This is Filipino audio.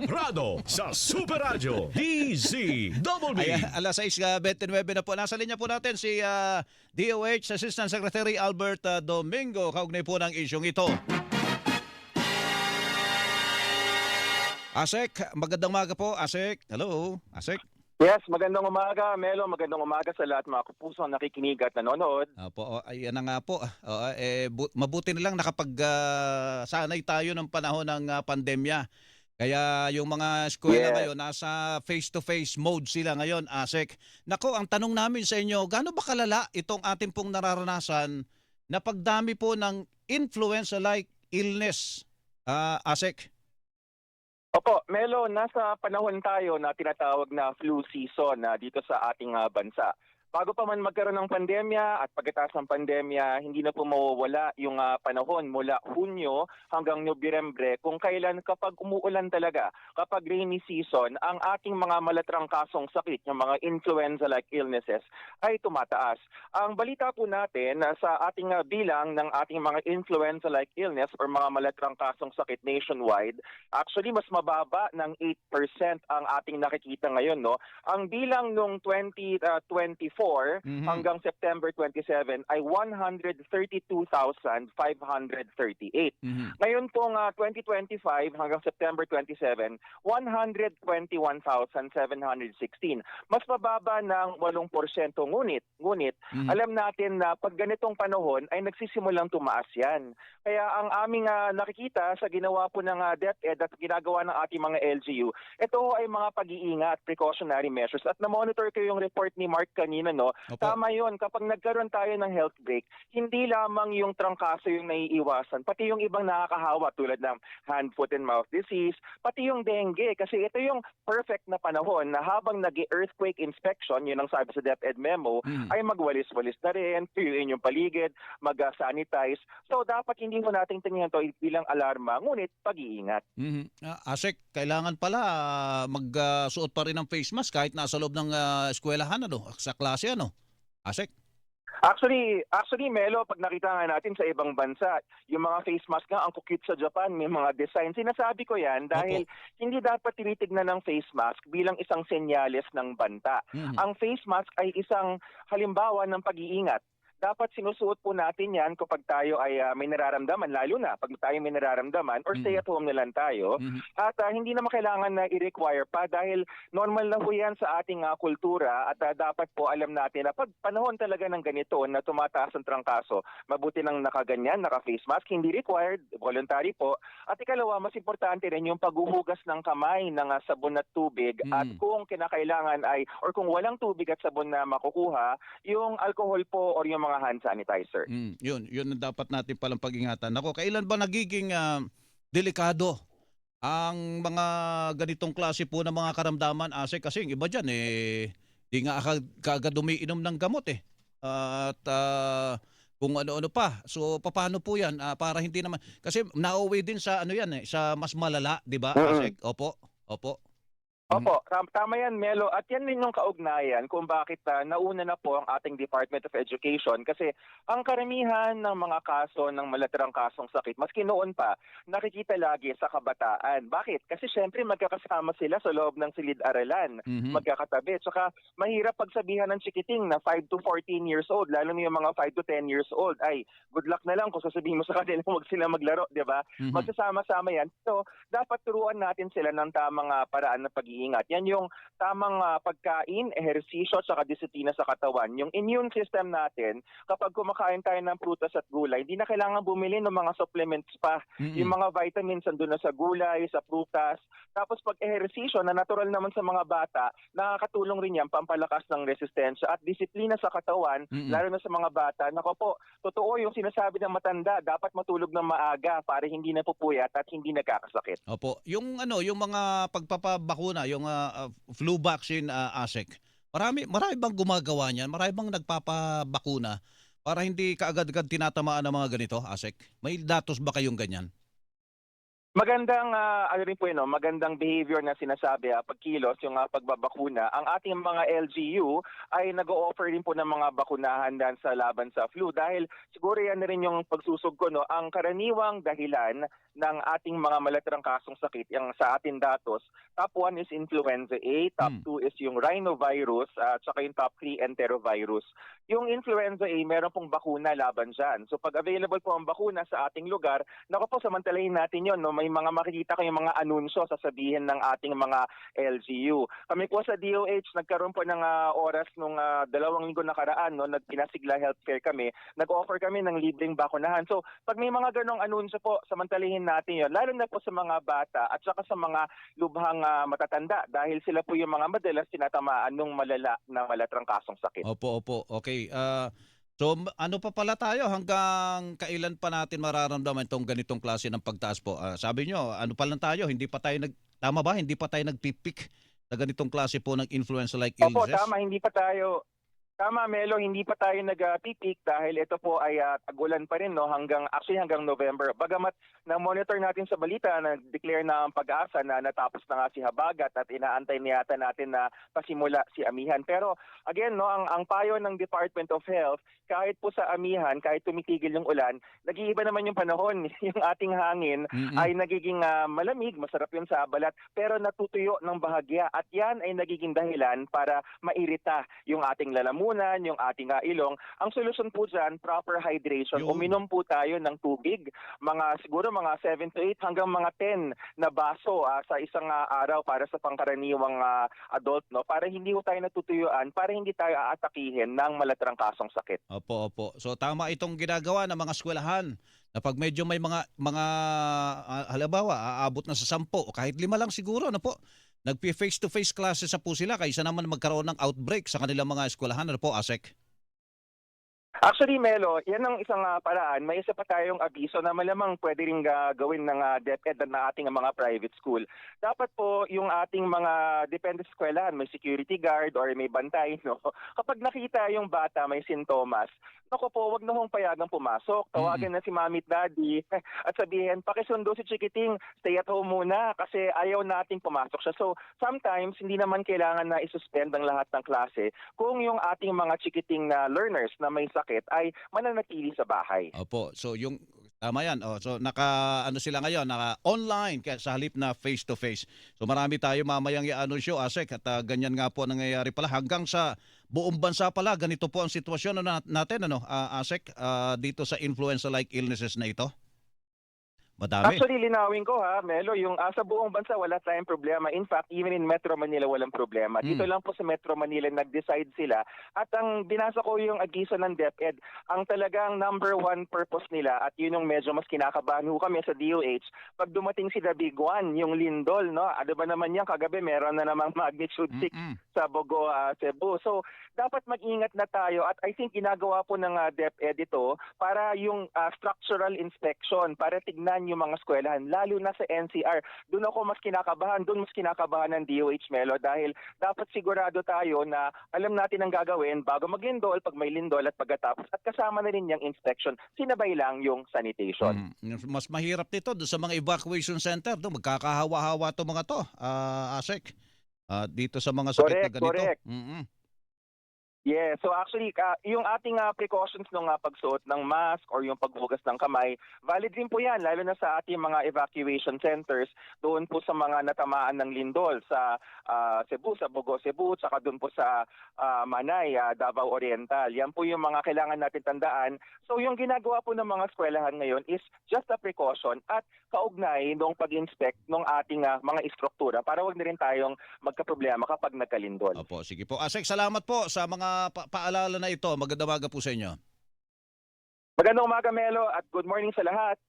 Del Prado sa Super Radio DZWB. Ay, alas 6.29 na po. Nasa linya po natin si ah, DOH Assistant Secretary Albert ah, Domingo. Kaugnay po ng isyong ito. Asek, magandang maga po. Asek, hello. Asek. Yes, magandang umaga, Melo. Magandang umaga sa lahat mga kapusong nakikinig at nanonood. Opo, oh, ayan na nga po. Oo, eh, bu- mabuti na lang nakapag ah, sanay tayo ng panahon ng ah, pandemya. Kaya yung mga eskwela Yes. ngayon, nasa face-to-face mode sila ngayon, ASEC. Nako, ang tanong namin sa inyo, gaano ba kalala itong ating pong nararanasan na pagdami po ng influenza-like illness, ah, ASEC? Opo, Melo, nasa panahon tayo na tinatawag na flu season na dito sa ating ah, bansa. Bago pa man magkaroon ng pandemya at pagkatapos ng pandemya, hindi na po mawawala yung ah, panahon mula Hunyo hanggang Nobyembre kung kailan kapag umuulan talaga, kapag rainy season, ang ating mga malatrang kasong sakit, yung mga influenza-like illnesses, ay tumataas. Ang balita po natin na sa ating ah, bilang ng ating mga influenza-like illness or mga malatrang kasong sakit nationwide, actually mas mababa ng 8% ang ating nakikita ngayon. No? Ang bilang nung 2024 Mhm. hanggang September 27 ay 132,538. Mhm. Ngayon pong ah, 2025 hanggang September 27, 121,716. Mas mababa ng 8% ngunit, ngunit Mhm. alam natin na pag ganitong panahon ay nagsisimulang tumaas yan. Kaya ang aming ah, nakikita sa ginawa po ng uh, DepEd at ginagawa ng ating mga LGU, ito ay mga pag-iingat, precautionary measures. At na-monitor ko yung report ni Mark kanina, no? Opo. Tama yun, kapag nagkaroon tayo ng health break, hindi lamang yung trangkaso yung naiiwasan, pati yung ibang nakakahawa tulad ng hand, foot, and mouth disease, pati yung dengue. Kasi ito yung perfect na panahon na habang nag earthquake inspection, yun ang sabi sa DepEd memo, Mhm. ay magwalis-walis na rin, tuyuin yung paligid, mag-sanitize. So dapat hindi mo nating tingnan ito bilang alarma, ngunit pag-iingat. Mhm. Ah, Asek, kailangan pala ah, magsuot pa rin ng face mask kahit nasa loob ng ah, eskwelahan ano, sa klase ano. Asek. Actually, actually Melo, pag nakita nga natin sa ibang bansa, yung mga face mask nga ang kukit sa Japan, may mga design. Sinasabi ko yan dahil hindi dapat tinitignan ng face mask bilang isang senyales ng banta. Mhm. Ang face mask ay isang halimbawa ng pag-iingat. Dapat sinusuot po natin yan kapag tayo ay ah, may nararamdaman, lalo na pag tayo may nararamdaman or stay Mhm. at home na lang tayo. Mhm. At ah, hindi naman kailangan na i-require pa dahil normal na po yan sa ating ah, kultura at ah, dapat po alam natin na pag panahon talaga ng ganito na tumataas ang trangkaso, mabuti nang nakaganyan, naka-face mask, hindi required, voluntary po. At ikalawa, mas importante rin yung paghuhugas ng kamay ng ah, sabon at tubig Mm. at kung kinakailangan ay or kung walang tubig at sabon na makukuha, yung alcohol po or yung mga hand sanitizer. Mm, yun, yun ang dapat natin palang pag-ingatan. Ako, kailan ba nagiging ah, delikado ang mga ganitong klase po ng mga karamdaman, Ase? Kasi yung iba dyan, eh, di nga agad, kaagad umiinom ng gamot eh. At ah, kung ano-ano pa. So, paano po yan? Ah, para hindi naman, kasi nauwi din sa ano yan eh, sa mas malala, di ba. Ase? Opo, opo. Opo, tam- tama yan Melo at yan din yung kaugnayan kung bakit ah, nauna na po ang ating Department of Education kasi ang karamihan ng mga kaso ng malatirang kasong sakit, maski noon pa, nakikita lagi sa kabataan. Bakit? Kasi syempre magkakasama sila sa loob ng silid-aralan, Mhm. magkakatabi. Tsaka mahirap pagsabihan ng chikiting na 5 to 14 years old, lalo na yung mga 5 to 10 years old, ay good luck na lang kung sasabihin mo sa kanila huwag sila maglaro, di ba? Mhm. magsasama-sama yan. So, dapat turuan natin sila ng tamang ah, paraan ng pag-iingat. Yan yung tamang ah, pagkain, ehersisyo, at disiplina sa katawan. Yung immune system natin, kapag kumakain tayo ng prutas at gulay, hindi na kailangan bumili ng mga supplements pa. Mhm. Yung mga vitamins andun na sa gulay, sa prutas. Tapos pag ehersisyo na natural naman sa mga bata, nakakatulong rin yan pampalakas ng resistensya at disiplina sa katawan, Mm-mm. lalo na sa mga bata. Nako po, totoo yung sinasabi ng matanda, dapat matulog ng maaga para hindi napupuyat at hindi nagkakasakit. Opo, yung ano, yung mga pagpapabakuna, yung ah, ah, flu vaccine uh, ASEC. Marami marami bang gumagawa niyan? Marami bang nagpapabakuna para hindi kaagad-agad tinatamaan ng mga ganito, ASEC? May datos ba kayong ganyan? Magandang ah, ano rin po yun, no? magandang behavior na sinasabi ah, pagkilos yung ah, pagbabakuna. Ang ating mga LGU ay nag-o-offer rin po ng mga bakunahan dan sa laban sa flu dahil siguro yan na rin yung pagsusog ko no. Ang karaniwang dahilan ng ating mga malatrang kasong sakit yung sa ating datos, top 1 is influenza A, top Hmm. 2 is yung rhinovirus at saka yung top 3 enterovirus. Yung influenza A, meron pong bakuna laban dyan. So pag available po ang bakuna sa ating lugar, Naku po, samantalahin natin yon. No? May mga makikita kayong mga anunsyo sasabihin ng ating mga LGU. Kami po sa DOH, nagkaroon po ng ah, oras nung ah, dalawang linggo nakaraan, no? nagpinasigla healthcare kami, nag-offer kami ng libreng bakunahan. So pag may mga ganong anunsyo po, samantalahin natin yon. Lalo na po sa mga bata at saka sa mga lubhang ah, matatanda dahil sila po yung mga madalas tinatamaan ng malala na malatrang kasong sakit. Opo, opo. Okay. ah, so ano pa pala tayo hanggang kailan pa natin mararamdaman itong ganitong klase ng pagtaas po? Ah, sabi nyo, ano pa lang tayo? Hindi pa tayo nag tama ba? Hindi pa tayo nagpipik na ganitong klase po ng influenza like Opo, illnesses? tama, hindi pa tayo Tama Melo, hindi pa tayo nag-pipik dahil ito po ay ah, tagulan pa rin no hanggang actually hanggang November. Bagamat na monitor natin sa balita na declare na ang pag-asa na natapos na nga si Habagat at inaantay niyata natin na pasimula si Amihan. Pero again no, ang ang payo ng Department of Health kahit po sa Amihan, kahit tumitigil yung ulan, nag-iiba naman yung panahon. yung ating hangin Mm-mm. ay nagiging ah, malamig, masarap yun sa balat, pero natutuyo ng bahagya. At yan ay nagiging dahilan para mairita yung ating lalamunan, yung ating ah, ilong. Ang solusyon po dyan, proper hydration. Yun. Uminom po tayo ng tubig, mga siguro mga 7 to 8 hanggang mga 10 na baso ah, sa isang ah, araw para sa pangkaraniwang ah, adult, no? para hindi po tayo natutuyuan, para hindi tayo aatakihin ng malatrang kasong sakit. Opo, opo. So tama itong ginagawa ng mga eskwelahan na pag medyo may mga mga halimbawa aabot na sa sampo o kahit lima lang siguro ano po. Nagpi face to face classes sa po sila kaysa naman magkaroon ng outbreak sa kanilang mga eskwelahan ano po, ASEC? Actually, Melo, yan ang isang ah, paraan. May isa pa tayong abiso na malamang pwede rin ah, gawin ng uh, DepEd ng ating mga private school. Dapat po yung ating mga depende eskwelahan, may security guard or may bantay, no? kapag nakita yung bata may sintomas, naku po, wag na hong payagang pumasok. Tawagan na si mami at daddy at sabihin, pakisundo si Chikiting, stay at home muna kasi ayaw nating pumasok siya. So, sometimes, hindi naman kailangan na isuspend ang lahat ng klase kung yung ating mga chikiting na learners na may sakit ay mananatili sa bahay. Opo. So yung tama yan. Oh, so naka ano sila ngayon, naka online kaya sa halip na face to face. So marami tayo mamayang i-anunsyo ASEC at ah, ganyan nga po ang nangyayari pala hanggang sa buong bansa pala ganito po ang sitwasyon ano, natin ano ah, ASEC ah, dito sa influenza like illnesses na ito. Madami. Actually, linawin ko ha, Melo, yung ah, sa buong bansa wala tayong problema. In fact, even in Metro Manila walang problema. Dito lang po sa Metro Manila nag-decide sila. At ang binasa ko yung agiso ng DepEd, ang talagang number one purpose nila at yun yung medyo mas kinakabahan ho kami sa DOH, pag dumating si the big one, yung lindol, no? Ano ba naman yan, kagabi meron na namang magnitude 6 Mm-mm. sa Bogo, ah, Cebu. So, dapat mag-ingat na tayo at I think ginagawa po ng ah, DepEd ito para yung ah, structural inspection, para tignan yung mga eskwelahan, lalo na sa NCR. Doon ako mas kinakabahan, doon mas kinakabahan ng DOH Melo dahil dapat sigurado tayo na alam natin ang gagawin bago maglindol, pag may lindol at pagkatapos at kasama na rin yung inspection. Sinabay lang yung sanitation. Mm, Mas mahirap nito doon sa mga evacuation center, doon magkakahawa-hawa to mga to, ah, ASEC. Ah, dito sa mga sakit Correct, na ganito. correct. Mm-mm. Yeah, so actually ka, yung ating ah, precautions ng ah, pagsuot ng mask or yung paghugas ng kamay, valid din po 'yan lalo na sa ating mga evacuation centers doon po sa mga natamaan ng lindol sa ah, Cebu, sa Bogo, Cebu, saka doon po sa ah, Manay, ah, Davao Oriental. Yan po yung mga kailangan natin tandaan. So yung ginagawa po ng mga eskwelahan ngayon is just a precaution at kaugnay nung pag-inspect ng ating ah, mga istruktura para wag na rin tayong magkaproblema kapag nagkalindol. Opo, sige po. Asek, salamat po sa mga pa- paalala na ito. Magandang umaga po sa inyo. Magandang umaga Melo at good morning sa lahat.